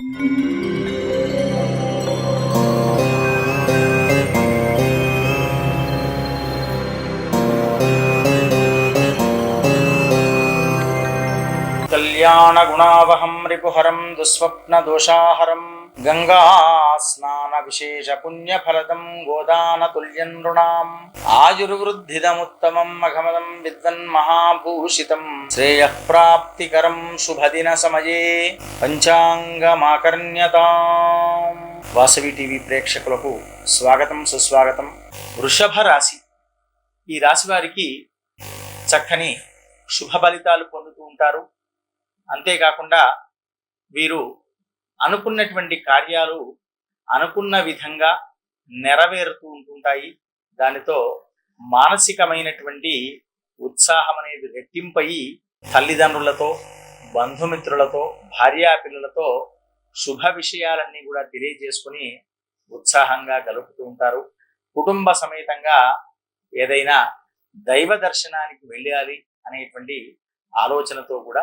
Thank you. కల్యాణ గుణావహం రికుహరం దుస్వప్న దోషాహరం గంగాస్నాన విశేష పుణ్యఫలదం గోదానతుల్యం నృణాం ఆయుర్వృద్ధిదముత్తమం మఘమదం విద్వన్ మహాభూషితం శ్రేయప్రాప్తికరం శుభదిన సమయే పంచాంగమాకర్ణ్యతాం Vasavi TV ప్రేక్షకులకు స్వాగతం సుస్వాగతం. వృషభ రాశి. ఈ రాశి వారికి చక్కని శుభ ఫలితాలు పొందుతూ ఉంటారు. అంతేకాకుండా వీరు అనుకున్నటువంటి కార్యాలు అనుకున్న విధంగా నెరవేరుతూ ఉంటుంటాయి. దానితో మానసికమైనటువంటి ఉత్సాహం అనేది రెట్టింపై తల్లిదండ్రులతో బంధుమిత్రులతో భార్యాపిల్లలతో శుభ విషయాలన్నీ కూడా తెలియజేసుకుని ఉత్సాహంగా గలుపుతూ ఉంటారు. కుటుంబ సమేతంగా ఏదైనా దైవ దర్శనానికి వెళ్ళాలి అనేటువంటి ఆలోచనతో కూడా